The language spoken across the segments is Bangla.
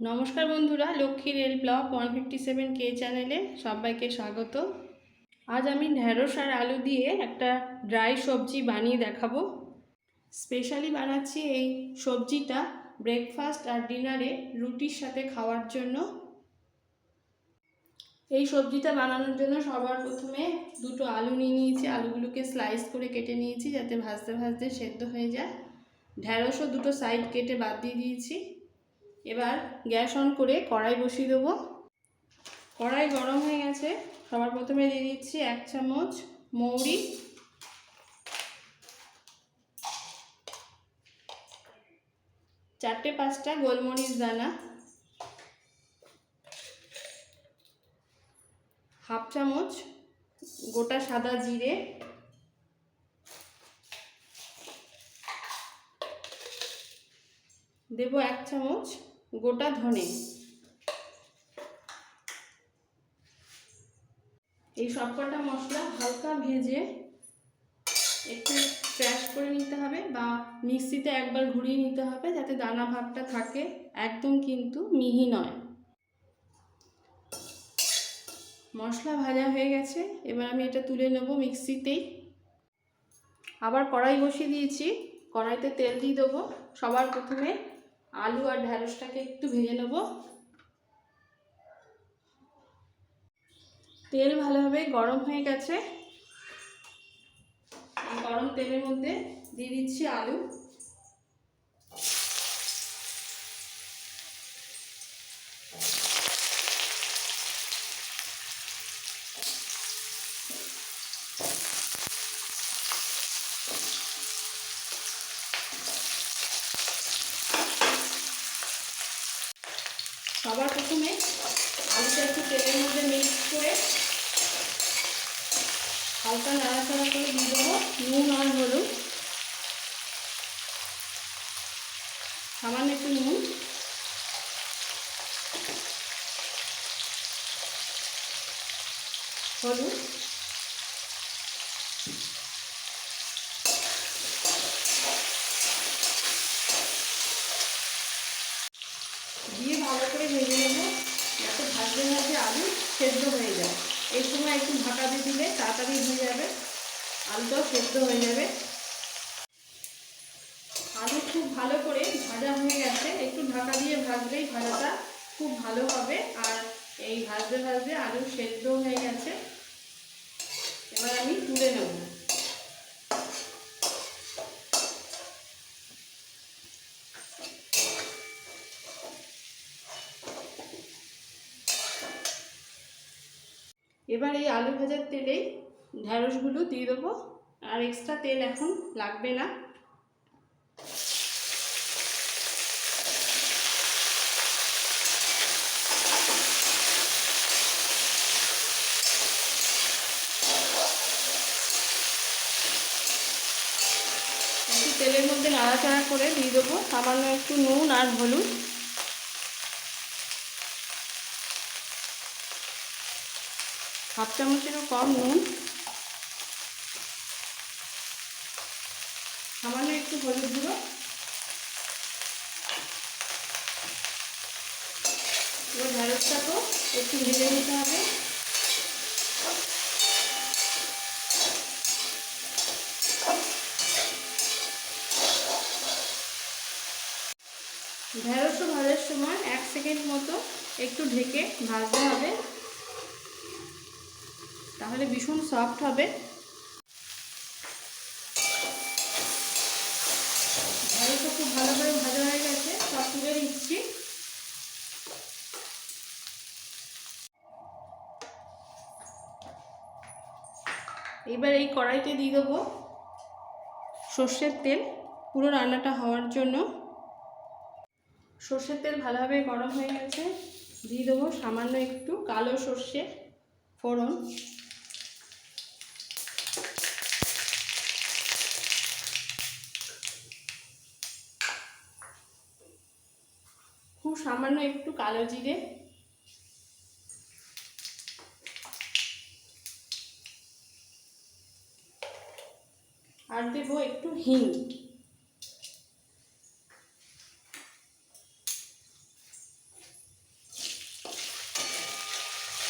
নমস্কার বন্ধুরা, Lakshmi rail block one fifty seven কে চ্যানেলে সবাইকে স্বাগত। আজ আমি ঢ্যাঁড়স আর আলু দিয়ে একটা ড্রাই সবজি বানিয়ে দেখাবো। স্পেশালি বানাচ্ছি এই সবজিটা ব্রেকফাস্ট আর ডিনারে রুটির সাথে খাওয়ার জন্য। এই সবজিটা বানানোর জন্য সবার প্রথমে দুটো আলু নিয়ে নিয়েছি, আলুগুলোকে স্লাইস করে কেটে নিয়েছি যাতে ভাজতে ভাজতে সেদ্ধ হয়ে যায়। ঢ্যাঁড়সও দুটো সাইড কেটে বাদ দিয়ে দিয়েছি। এবার গ্যাস অন করে কড়াই বসিয়ে দেবো। কড়াই গরম হয়ে গেছে। সবার প্রথমে দিয়ে দিচ্ছি এক চামচ মৌরি। চারটে পাঁচটা গোলমরিচ দানা। হাফ চামচ গোটা সাদা জিরে। দেব এক চামচ গোটা ধনে। এই সবকটা মশলা হালকা ভেজে একটু ক্র্যাশ করে নিতে হবে বা মিক্সিতে একবার ঘুরিয়ে নিতে হবে যাতে দানা ভাবটা থাকে, একদম কিন্তু মিহি নয়। মশলা ভাজা হয়ে গেছে, এবার আমি এটা তুলে নেব মিক্সিতেই। আবার কড়াই বসিয়ে দিয়েছি, কড়াইতে তেল দিয়ে দেবো। সবার প্রথমে আলু আর ঢ্যাঁড়সটাকে একটু ভেজে নেব। তেল ভালোভাবে গরম হয়ে গেছে। গরম তেলের মধ্যে দিয়ে দিচ্ছি আলু। সবার প্রথমে আলুটা একটু তেলের মধ্যে মিক্স করে হালকা নাড়াচাড়া করে দিয়ে দেবো। নুন আর হলুদ। সামান্য একটু নুন। হলুদ দিয়ে ভালো করে ভেজে নেব। যাতে ভাজতে ভাজতে আলু সেদ্ধ হয়ে যায়। এই সময় একটু ঢাকা দিয়ে দিলে তাড়াতাড়ি হয়ে যাবে। আলুটাও সেদ্ধ হয়ে যাবে। আলু খুব ভালো করে ভাজা হয়ে গেছে। একটু ঢাকা দিয়ে ভাজলেই ভাজাটা খুব ভালো হবে। আর এই ভাজতে ভাজতে আলু সেদ্ধ হয়ে গেছে এবার আমি তুলে নেব এবার এই আলু ভাজার তেলেই ঢ্যাঁড়সগুলো দিয়ে দেবো। আর এক্সট্রা তেল এখন লাগবে না। তেলের মধ্যে নাড়াচাড়া করে দিয়ে দেবো। সামান্য একটু নুন আর হলুদ। হাফ চামচেরও কম নুন। সামান্য একটু হলুদ গুঁড়ো। এবার ঢ্যাঁড়সটাকেও একটু ভেজে নিতে হবে। ঢ্যাঁড়সও ভাজার সময় এক সেকেন্ড মতো একটু ঢেকে ভাজতে হবে। তাহলে ভীষণ সফট হবে। ঢ্যাঁড়সও খুব ভালো করে ভাজা হয়ে গেছে, সব তুলে দিচ্ছি এবার এই কড়াইতে দিয়ে দেবো সর্ষের তেল। পুরো রান্নাটা হওয়ার জন্য সর্ষের তেল ভালোভাবে গরম হয়ে গেছে। দিয়ে দেবো সামান্য একটু কালো সর্ষে ফোড়ন। সামান্য একটু কালো জিরে। আর দেবো একটু হিং।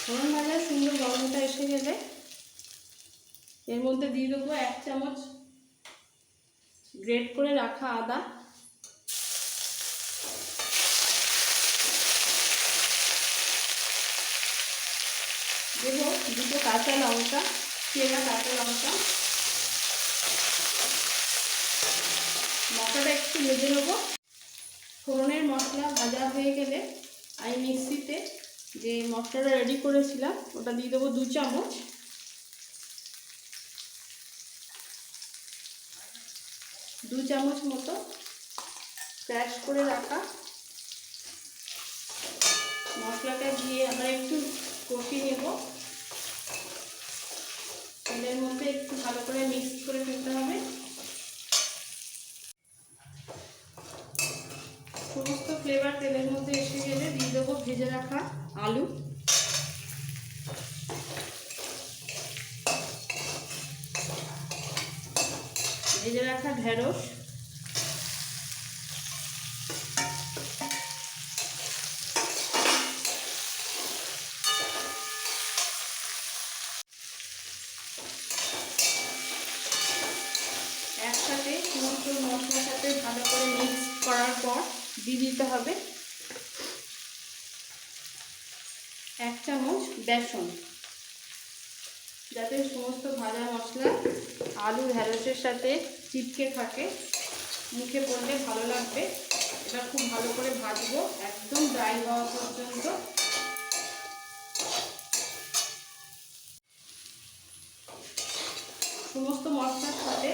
ফোড়ন ভাজা সুন্দর গন্ধটা এসে গেলে এর মধ্যে দিয়ে দেবো এক চামচ গ্রেট করে রাখা আদা। কাঁচা লঙ্কা চেরা কাঁচা লঙ্কা। মশলাটা একটু ভেজে নেব। ফোড়নের মশলা ভাজা হয়ে গেলে আমি মিক্সিতে যে মশলাটা রেডি করেছিলাম, ওটা দিয়ে দেবো দু চামচ। দু চামচ মতো ক্র্যাশ করে রাখা। মশলাটা দিয়ে আমরা একটু কষিয়ে নেব। তেলের মধ্যে একটু ভালো করে মিক্স করে ফেলতে হবে। সমস্ত ফ্লেভার তেলের মধ্যে এসে গেলে দিয়ে দেবো ভেজে রাখা আলু। ভেজে রাখা ঢেঁড়স একসাথে সমস্ত মশলার সাথে ভালো করে মিক্স করার পর দিয়ে দিতে হবে এক চামচ বেসন। যাতে সমস্ত ভাজা মশলা আলু, ঢ্যাঁড়সের সাথে চিপকে থাকে। মুখে পড়লে ভালো লাগবে। এটা খুব ভালো করে ভাজবো, একদম ড্রাই হওয়া পর্যন্ত। সমস্ত মশলার সাথে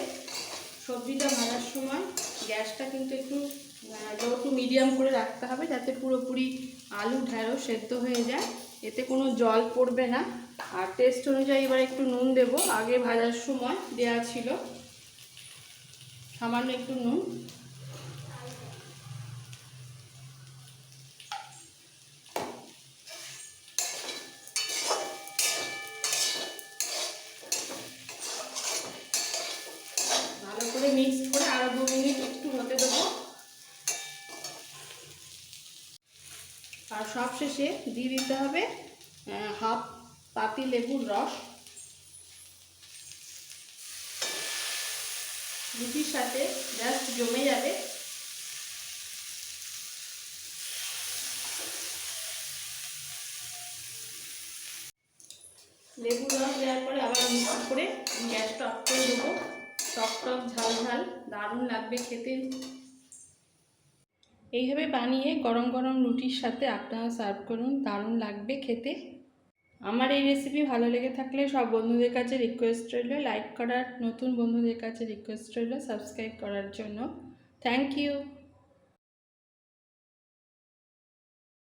সবজিটা ভাজার সময় গ্যাসটা কিন্তু একটু লো টু মিডিয়াম করে রাখতে হবে যাতে পুরোপুরি আলু ঢ্যাঁড়স সেদ্ধ হয়ে যায়, এতে কোনো জল পড়বে না। আর টেস্ট অনুযায়ী এবার একটু নুন দেব। আগে ভাজার সময় দেয়া ছিল, সামান্য একটু নুন ভালো করে মিক্স করে আরও দু মিনিট একটু হতে দেবো আর সবশেষে দিয়ে দিতে হবে হাফ পাতি লেবুর রস। রুটির সাথে জাস্ট জমে যাবে। লেবুর রস দেওয়ার পরে আবার মিক্স করে গ্যাসটা অফ করে দেবো। টক টক, ঝাল ঝাল, দারুণ লাগবে খেতে। এইভাবে বানিয়ে গরম গরম রুটির সাথে আপনারা সার্ভ করুন, দারুণ লাগবে খেতে। আমার এই রেসিপি ভালো লেগে থাকলে সব বন্ধুদের কাছে রিকোয়েস্ট রইল লাইক করার, নতুন বন্ধুদের কাছে রিকোয়েস্ট রইল সাবস্ক্রাইব করার জন্য। Thank you